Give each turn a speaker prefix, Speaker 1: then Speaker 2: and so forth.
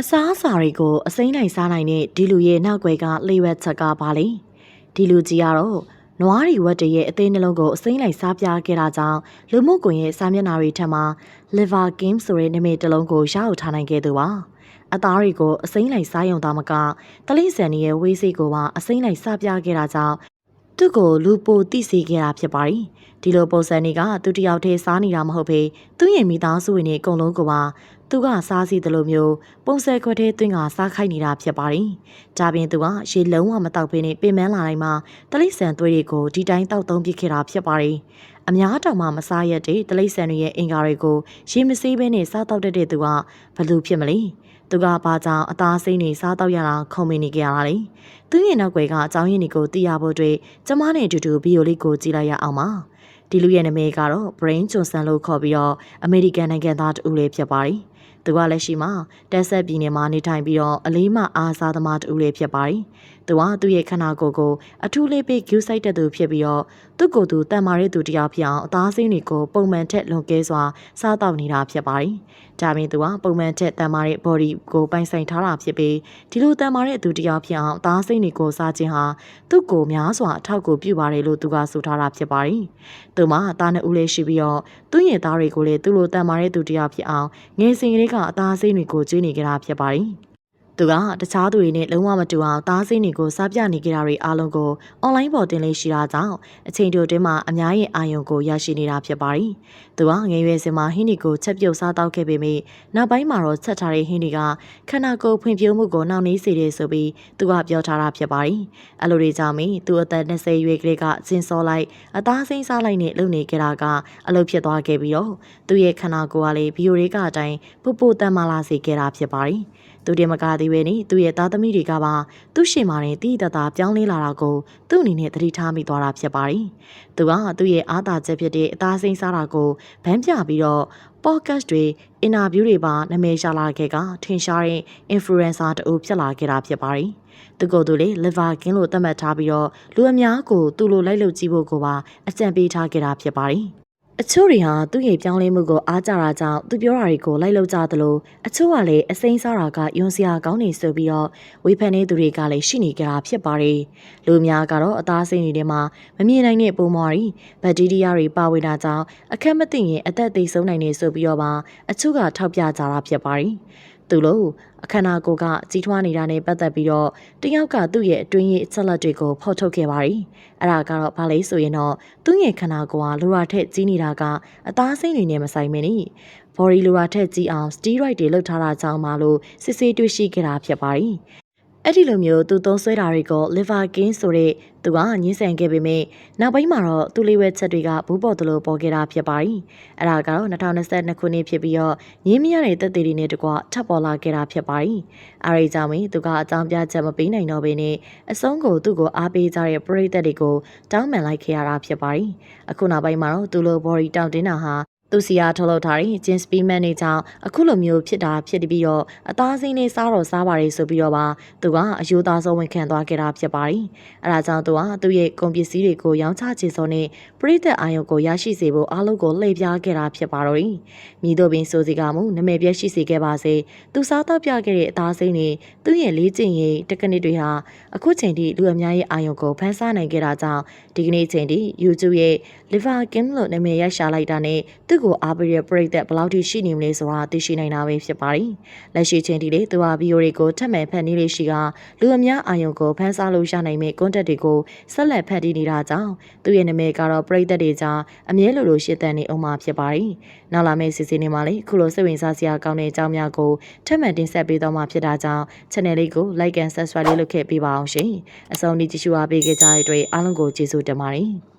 Speaker 1: အစားအစာတွေကိုအစိမ့်နိုင်စားနိုင်တဲ့ဒီလူရဲ့နောက်ွယ်ကလေဝက်ချက်ကပါလေဒီလူကြီးကတော့နွားရီဝက်တရဲ့အသေးနှလုံးကိုအစိမ့်လိုက်စားပြခဲ့တာကြောင့်လူမှုကွန်ရဲ့စာမျက်နှာတွေထက်မှာ liver kim ဆိုတဲ့နာမည်တစ်လုံးကိုရအောင်ထားနိုင်ခဲ့သူပါအသားတွေကိုအစိမ့်လိုက်စားရုံသားမကတလိဆန်ရဲ့ဝေးစိတ်ကိုပါအစိမ့်လိုက်စားပြခဲ့တာကြောင့် သူ့ကိုလူပိုတိစေခဲ့တာဖြစ်ပါတယ်ဒီလိုပုံစံတွေကသူတယောက်တည်းစားနေတာမဟုတ်ပေသူ့ရဲ့မိသားစုဝင်တွေအကုန်လုံးကပါသူကစားစီတယ်လို့မျိုးပုံစံခွက်ထဲသွင်းကစားခိုက်နေတာဖြစ်ပါတယ်။ဒါပြင်သူကရေလုံးဝမတောက်ဖ ೇನೆ ပင်မလာတိုင်းမှာတလိဆန်သွေးတွေကိုဒီတိုင်းတောက်သုံးပြခဲ့တာဖြစ်ပါတယ်။ အများတောင်မှမစားရတဲ့တလိဆန်တွေရဲ့အင်္ကာတွေကိုရေမစေးဘဲနဲ့စားတောက်တတ်တဲ့သူကဘလို့ဖြစ်မလဲ။သူကဘာကြောင့်အသားစိမ့်တွေစားတော့ရတာခုံမနေကြရတာလဲ။သူ့ရဲ့နောက်ွယ်ကအကြောင်းရင်းတွေကိုသိရဖို့အတွက်ကျမနဲ့အတူတူဗီယိုလေးကိုကြည့်လိုက်ရအောင်ပါ။ဒီလူရဲ့နာမည်ကတော့ Brain Johnson လို့ခေါ်ပြီးတော့အမေရိကန်နိုင်ငံသားတူလေးဖြစ်ပါတယ်။ သူကလက်ရှိမှာတက်ဆက်ပြည်နယ်မှာနေထိုင်ပြီးတော့အလေးမအားစားသမားတူလေးဖြစ်ပါတယ်။သူကသူ့ရဲ့ခန္ဓာကိုယ်ကိုအထူးလေးပေးဂူးဆိုင်တဲ့သူဖြစ်ပြီးတော့သူ့ကိုယ်သူတန်မာတဲ့သူတရားဖြစ်အောင်အသားစိမ်းတွေကိုပုံမှန်ထက်လွန်ကဲစွာစားတောက်နေတာဖြစ်ပါတယ်။ဒါပြင်သူကပုံမှန်ထက်တန်မာတဲ့ body ကိုပိုင်ဆိုင်ထားတာဖြစ်ပြီးဒီလိုတန်မာတဲ့သူတရားဖြစ်အောင်အသားစိမ်းတွေကိုစားခြင်းဟာသူ့ကိုများစွာအထောက်အကူပြုပါတယ်လို့သူကဆိုထားတာဖြစ်ပါတယ်။သူမှာအသားနှစ်ဦးလေးရှိပြီးတော့သူ့ရဲ့သားတွေကိုလည်းသူ့လိုတန်မာတဲ့သူတရားဖြစ်အောင်ငယ်စဉ်ကလေးကအသားစိမ်းတွေကိုကျွေးနေကြတာဖြစ်ပါတယ်။ သူကတခြားသူတွေနဲ့လုံးဝမတူအောင်သားစင်းတွေကိုစားပြနေကြတာတွေအားလုံးကိုအွန်လိုင်းပေါ်တင်လေးရှိတာကြောင့်အချိန်တိုတွင်းမှာအများရဲ့အာရုံကိုရရှိနေတာဖြစ်ပါတယ်။သူကငယ်ရွယ်စဉ်မှာဟင်းတွေကိုချက်ပြုတ်စားတောက်ခဲ့ပေမယ့်နောက်ပိုင်းမှာတော့ချက်ထားတဲ့ဟင်းတွေကခန္ဓာကိုယ်ဖွံ့ဖြိုးမှုကိုနှောင့်နှေးစေတယ်ဆိုပြီးသူကပြောထားတာဖြစ်ပါတယ်။အဲ့လိုတွေကြောင့်မင်းသူအသက်20ရွယ်ကလေးကဇင်စောလိုက်အသားစိမ်းစားလိုက်နဲ့လုံနေကြတာကအလုပ်ဖြစ်သွားခဲ့ပြီးတော့သူ့ရဲ့ခန္ဓာကိုယ်ကလည်းဗီယိုတွေကအတိုင်းပူပူတန်မာလာစေခဲ့တာဖြစ်ပါတယ်။သူတည်းမကသေးပဲနေသူ့ရဲ့သားသမီးတွေကပါသူ့ရှင်မာနဲ့တိတတာပြောင်းလဲလာတာကိုသူ့အနေနဲ့သတိထားမိသွားတာဖြစ်ပါတယ်။သူကသူ့ရဲ့အားသာချက်ဖြစ်တဲ့အသားစိမ်းစားတာကိုဗန်းပြပြီးတော့ podcast တွေအင်တာဗျူးတွေပါနာမည်ရှာလာခဲ့ကထင်ရှားတဲ့ influencer တူဖြစ်လာခဲ့တာဖြစ်ပါတယ်။သူကိုယ်သူလေး liver king လို့သတ်မှတ်ထားပြီးတော့လူအများကိုသူ့လိုလိုက်လုပ်ကြည့်ဖို့ကိုပါအကြံပေးထားခဲ့တာဖြစ်ပါတယ်။ အချို့တွေဟာသူ့ရဲ့ပြောင်းလဲမှုကိုအားကြတာကြောင့်သူပြောတာတွေကိုလိုက်လုပ်ကြသလိုအချို့ကလည်းအစိမ်းစားတာကယွန်စရာကောင်းနေဆိုပြီးတော့ဝေဖန်နေသူတွေကလည်းရှိနေကြတာဖြစ်ပါတယ်။လူများကတော့အသားစိမ်းတွေထဲမှာမမြင်နိုင်တဲ့ပုံမွားတွေဘက်တီးရီးယားတွေပါဝင်တာကြောင့်အခက်မသိရင်အသက်သေဆုံးနိုင်နေဆိုပြီးတော့ပါအချို့ကထောက်ပြကြတာဖြစ်ပါတယ်။ သူလို့အခန္ဓာကိုယ်ကကြီးထွားနေတာနဲ့ပတ်သက်ပြီးတော့တယောက်ကသူ့ရဲ့အတွင်းရေးအချက်လက်တွေကိုဖော်ထုတ်ခဲ့ပါတယ်။အဲ့ဒါကတော့ဘာလဲဆိုရင်တော့သူ့ရဲ့ခန္ဓာကိုယ်ကလိုရာထက်ကြီးနေတာကအသားစိမ့်တွေနဲ့မဆိုင်မင်းနိ။ body လိုရာထက်ကြီးအောင် steroid တွေလုပ်ထားတာကြောင့်မလို့စစ်ဆေးတွေ့ရှိခဲ့တာဖြစ်ပါတယ်။ အဲ့ဒီလိုမျိုးသူသုံးဆွဲတာတွေကို liver gain ဆိုတဲ့သူကညှင်းဆန်ခဲ့ပေမဲ့နောက်ပိုင်းမှာတော့သူလေးဝဲချက်တွေကဘူးပေါ်သလိုပေါ်ခဲ့တာဖြစ်ပါတယ်။အဲ့ဒါကတော့2022ခုနှစ်ဖြစ်ပြီးတော့ညင်းမရတဲ့သက်သေတွေနဲ့တကွထပ်ပေါ်လာခဲ့တာဖြစ်ပါတယ်။အားရကြောင့်သူကအကြောင်းပြချက်မပေးနိုင်တော့ဘဲနဲ့အဆုံးကိုသူ့ကိုအားပေးကြတဲ့ပရိသတ်တွေကိုတောင်းပန်လိုက်ခဲ့ရတာဖြစ်ပါတယ်။အခုနောက်ပိုင်းမှာတော့သူလို body တောင်းတင်းတာဟာ သူစီယာထုတ်လုပ်ထားတဲ့ဂျင်းစပီမန်နေကြောင့်အခုလိုမျိုးဖြစ်တာဖြစ်ပြီးတော့အသားစိမ်းလေးစားတော့စားပါလေဆိုပြီးတော့ပါသူကအယိုးသားဆုံးဝန်ခံသွားခဲ့တာဖြစ်ပါတယ်။အဲဒါကြောင့်သူကသူ့ရဲ့ကုန်ပစ္စည်းတွေကိုရောင်းချခြင်းစောနဲ့ပရိသတ်အာရုံကိုရရှိစေဖို့အားလုံးကိုလှည့်ပြားခဲ့တာဖြစ်ပါတော့။မိတို့ပင်ဆိုစီကမှုနမဲပြက်ရှိစေခဲ့ပါစေ။သူစားတော့ပြခဲ့တဲ့အသားစိမ်းတွေသူ့ရဲ့လေးကျင်ရေးတက္ကနစ်တွေဟာအခုချိန်ထိလူအများရဲ့အာရုံကိုဖန်ဆားနိုင်ခဲ့တာကြောင့်ဒီကနေ့ချိန်ထိ YouTube ရဲ့ Liver Kim လို့နာမည်ရရှာလိုက်တာနဲ့သူ့ကိုအားပေးတဲ့ပရိသတ်ဘယ်လောက်ထိရှိနေမလဲဆိုတာသိရှိနိုင်တာပဲဖြစ်ပါတယ်။လက်ရှိချိန်ထိလေသူဟာဗီဒီယိုတွေကိုထပ်မံဖန်တီးလေးရှိကလူအများအာရုံကိုဖန်ဆားလို့ရနိုင်မဲ့ content တွေကိုဆက်လက်ဖန်တီးနေတာကြောင့်သူ့ရဲ့နာမည်ကတော့ပရိသတ်တွေကြားအမြဲလိုလိုရှင်းသန်နေအောင်မှာဖြစ်ပါတယ်။နောက်လာမယ့်စီစဉ်တွေမှာလည်းခုလိုစိတ်ဝင်စားစရာကောင်းတဲ့အကြောင်းများကိုထပ်မံတင်ဆက်ပေးသွားမှာဖြစ်တာကြောင့် channel လေးကို like and subscribe လေးလုပ်ခဲ့ပေးပါအောင်ရှင်။အဆုံးထိကြည့်ရှုအားပေးကြတဲ့အတွက်အားလုံးကိုကျေးဇူးတင်ပါတယ်။